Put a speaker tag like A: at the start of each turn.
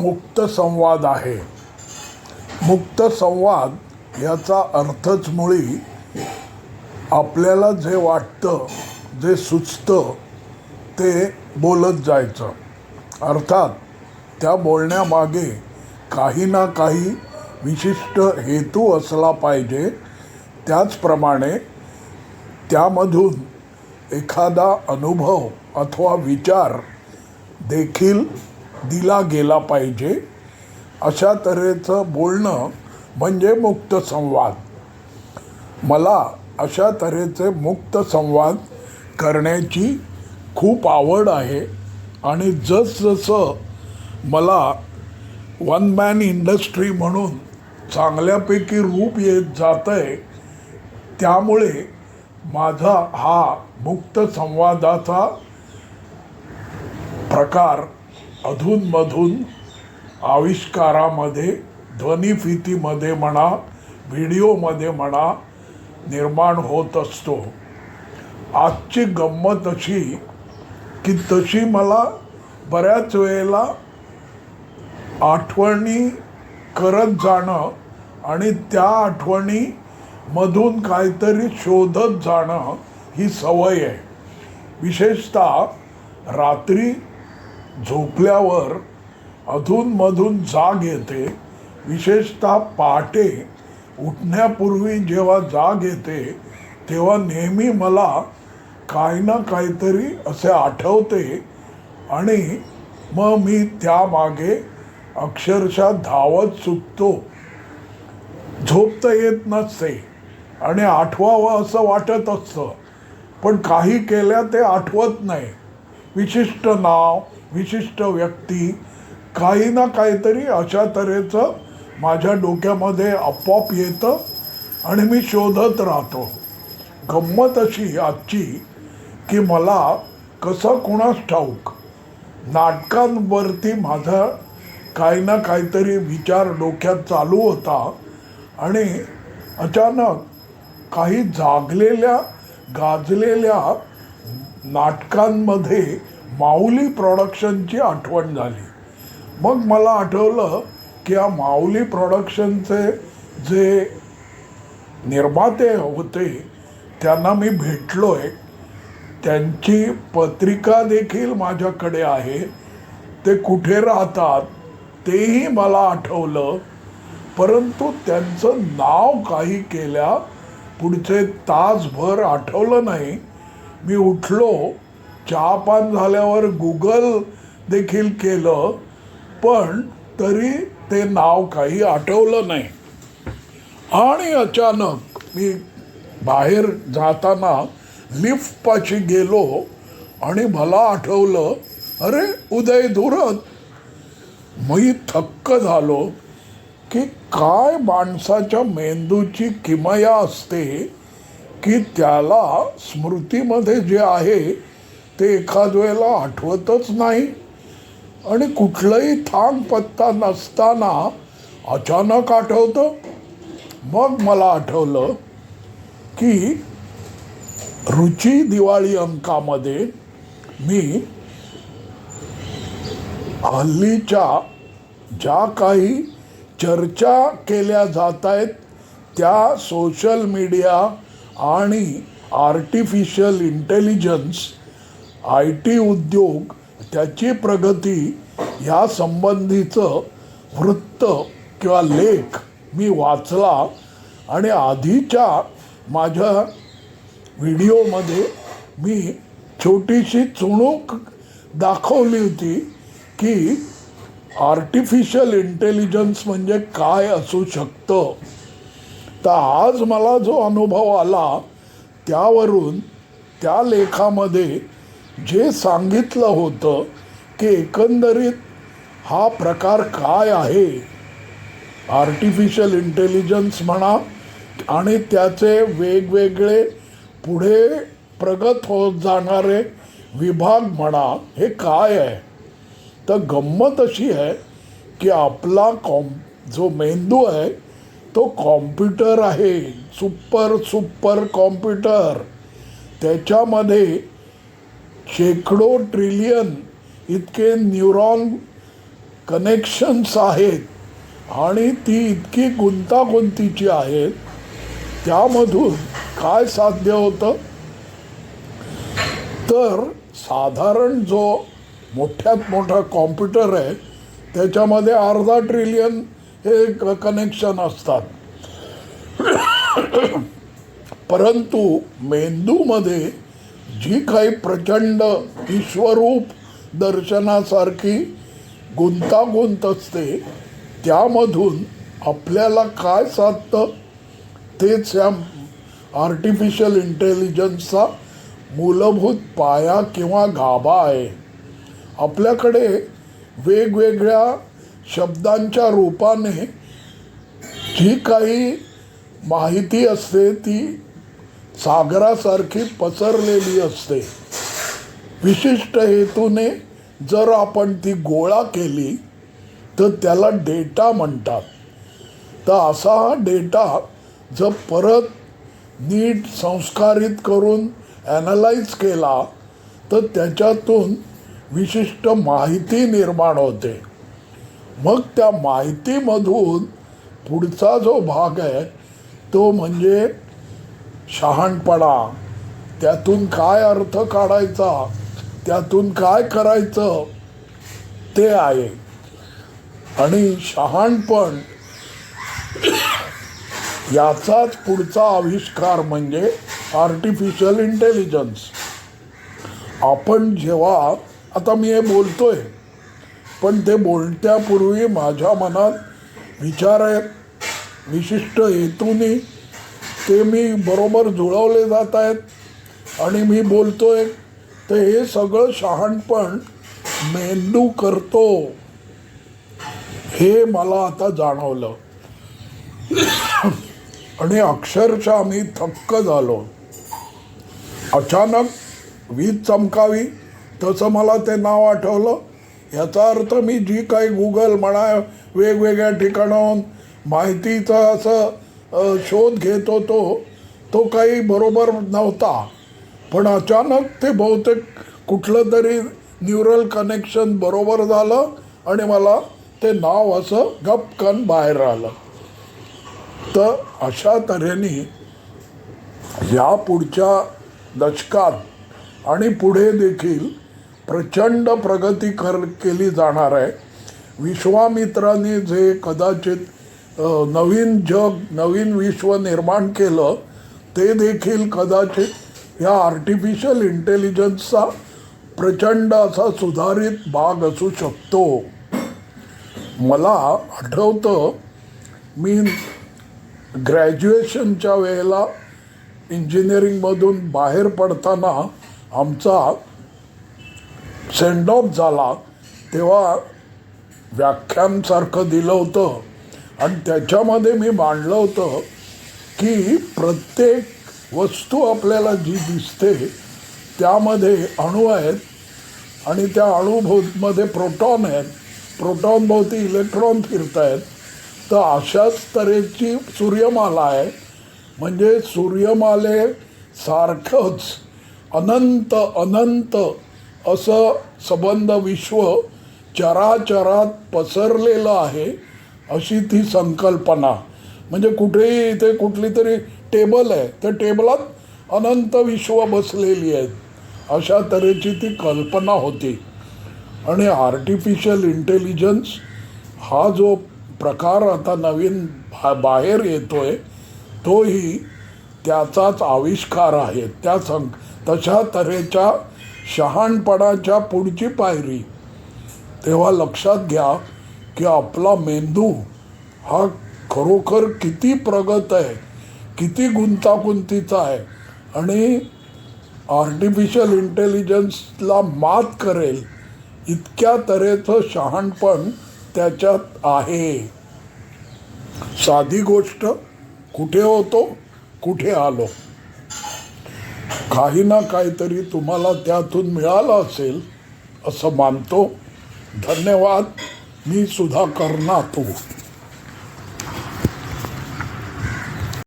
A: मुक्त संवाद आहे. मुक्त संवाद याचा अर्थच मुळी आपल्याला जे वाटतं जे सुचतं ते बोलत जायचं. अर्थात त्या बोलण्यामागे काही ना काही विशिष्ट हेतू असला पाहिजे. त्याचप्रमाणे त्यामधून एखादा अनुभव अथवा विचार देखील दिला गेला पाहिजे. अशा तऱ्हेचं बोलणं म्हणजे मुक्त संवाद. मला अशा तऱ्हेचे मुक्त संवाद करण्याची खूप आवड आहे आणि जसजसं मला वन मॅन इंडस्ट्री म्हणून चांगल्यापैकी रूप येत जातं आहे त्यामुळे माझा हा मुक्त संवादाचा प्रकार अधूनमधून आविष्कारामध्ये ध्वनिफितीमध्ये म्हणा व्हिडिओमध्ये म्हणा निर्माण होत असतो. आजची गंमत अशी की तशी मला बऱ्याच वेळेला आठवणी करत जाणं आणि त्या आठवणी मधून काहीतरी शोधत जाणं ही सवय आहे. विशेषतः रात्री झोपल्यावर अधूनमधून जाग येते. विशेषतः पहाटे उठण्यापूर्वी जेव्हा जाग येते तेव्हा नेहमी मला काही ना काहीतरी असे आठवते आणि मग मी त्यामागे अक्षरशः धावत सुटतो. झोपता येत नसते आणि आठवावं असं वाटत असतं पण काही केल्या ते आठवत नाही. विशिष्ट नाव विशिष्ट व्यक्ती काही ना काहीतरी अशा तऱ्हेचं माझ्या डोक्यामध्ये आपोआप येतं आणि मी शोधत राहतो. गंमत अशी आजची की मला कसं कुणास ठाऊक नाटकांवरती माझा काही ना काहीतरी विचार डोक्यात चालू होता आणि अचानक काही जागलेल्या गाजलेल्या नाटकांमध्ये माऊली प्रॉडक्शनची आठवण झाली. मग मला आठवलं की या माऊली प्रॉडक्शनचे जे निर्माते होते त्यांना मी भेटलो आहे त्यांची पत्रिका देखील माझ्याकडे आहे. ते कुठे राहतात तेही मला आठवलं. परंतु त्यांचं नाव काही केल्या पुढचे तासभर आठवलं नाही. मी उठलो चहापान झाल्यावर गुगल देखील केलं पण तरी ते नाव काही आठवलं नाही. आणि अचानक मी बाहेर जाताना लिफ्टपाशी गेलो आणि मला आठवलं अरे उदय धुरत मी थक्क झालो की काय माणसाच्या मेंदूची किमया असते की त्याला स्मृतीमध्ये जे आहे ते एखाद वेळेला आठवतच नाही. आणि कुठलंही थांग पत्ता नसताना अचानक आठवतं. मग मला आठवलं की रुची दिवाळी अंकामध्ये मी हल्लीच्या ज्या काही चर्चा केल्या जात आहेत त्या सोशल मीडिया आणि आर्टिफिशियल इंटेलिजन्स आय टी उद्योग त्याची प्रगती या संबंधीचं वृत्त किंवा लेख मी वाचला आणि आधीच्या माझ्या व्हिडिओमध्ये मी छोटीशी चुणूक दाखवली होती की आर्टिफिशियल इंटेलिजन्स म्हणजे काय असू शकतं. तर आज मला जो अनुभव आला त्यावरून त्या लेखामध्ये जे सांगितलं होतं की एकंदरीत हा प्रकार काय आहे? आर्टिफिशियल इंटेलिजन्स म्हणा आणि त्याचे वेगवेगळे पुढे प्रगत होत जाणारे विभाग म्हणा हे काय आहे? तर गंमत अशी आहे की आपला कॉम जो मेंदू आहे तो कॉम्प्युटर आहे. Super super computer. त्याच्यामध्ये शेकडो ट्रिलियन इतके न्यूरॉन कनेक्शन्स आहेत आणि ती इतकी गुंतागुंतीची आहेत त्यामधून काय साध्य होतं? तर साधारण जो मोठ्यात मोठा कॉम्प्युटर आहे त्याच्यामध्ये अर्धा ट्रिलियन हे कनेक्शन असतात. परंतु मेंदूमध्ये जी काही प्रचंड विश्वरूप दर्शनासारखी गुंतागुंत असते त्यामधून आपल्याला काय साधतं? तेच या आर्टिफिशियल इंटेलिजन्सचा मूलभूत पाया किंवा गाभा आहे. आपल्याकडे वेगवेगळ्या शब्दांच्या रूपाने जी काही माहिती असते ती सागरासारखी पसरलेली असते. विशिष्ट हेतूने जर आपण ती गोळा केली तर त्याला डेटा म्हणतात. तर असा हा डेटा जर परत नीट संस्कारित करून ॲनालाइज केला तर त्याच्यातून विशिष्ट माहिती निर्माण होते. मग त्या माहितीमधून पुढचा जो भाग आहे तो म्हणजे शहाणपणा. त्यातून काय अर्थ काढायचा? त्यातून काय करायचं? ते आहे. आणि शहाणपण याचाच पुढचा आविष्कार म्हणजे आर्टिफिशियल इंटेलिजन्स आपण जेव्हा आता मी हे बोलतोय पण ते बोलत्यापूर्वी माझ्या मनात विचार आहेत. विशिष्ट हेतूने ते मी बरोबर जुळवले जात आहेत आणि मी बोलतोय तर हे सगळं शहाणपण मेंदू करतो. हे मला आता जाणवलं. आणि अक्षरशः मी थक्क झालो. अचानक वीज चमकावी तसं मला ते नाव आठवलं. याचा अर्थ मी जी काही गुगल म्हणा वेगवेगळ्या ठिकाणाहून माहितीचं असं शोध घेत होतो तो काही बरोबर नव्हता. पण अचानक ते बहुतेक कुठलं तरी न्यूरल कनेक्शन बरोबर झालं आणि मला ते नाव असं गपकन बाहेर आलं. तर अशा तऱ्हेने या पुढच्या दशकात आणि पुढे देखील प्रचंड प्रगती कर केली जाणार आहे. विश्वामित्राने जे कदाचित नवीन जग नवीन विश्व निर्माण केलं ते देखील कदाचित या आर्टिफिशियल इंटेलिजन्सचा प्रचंड असा सुधारित भाग असू शकतो. मला आठवतं मी ग्रॅज्युएशनच्या वेळेला इंजिनिअरिंगमधून बाहेर पडताना आमचा सेंड ऑफ झाला तेव्हा व्याख्यानसारखं दिलं होतं. आणि त्याच्यामध्ये मी मांडलं होतं की प्रत्येक वस्तू आपल्याला जी दिसते त्यामध्ये अणू आहेत आणि त्या अणुभोवमध्ये प्रोटॉन आहेत. प्रोटॉनभोवती इलेक्ट्रॉन फिरत आहेत तर अशाच तऱ्हेची सूर्यमाला आहे. म्हणजे सूर्यमाले सारखंच अनंत अनंत असं संबंध विश्व चराचरात पसरलेलं आहे. अशी ती संकल्पना. म्हणजे कुठेही इथे कुठली तरी टेबल आहे. त्या टेबलात अनंत विश्व बसलेली आहेत. अशा तऱ्हेची ती कल्पना होती. आणि आर्टिफिशियल इंटेलिजन्स हा जो प्रकार आता नवीन बा बाहेर येतोय तोही त्याचाच आविष्कार आहे. त्या सं तशा तऱ्हेच्या शहाणपणाच्या पुढची पायरी. तेव्हा लक्षात घ्या की आपला मेंदू हा खरोखर किती प्रगत आहे किती गुंतागुंतीचा आहे आणि आर्टिफिशियल इंटेलिजन्सला मात करेल इतक्या तऱ्हेचं शहाणपण त्याच्यात आहे. साधी गोष्ट कुठे होतो कुठे आलो. काही ना काहीतरी तुम्हाला त्यातून मिळालं असेल असं मानतो. धन्यवाद. मी सुधाकर नातू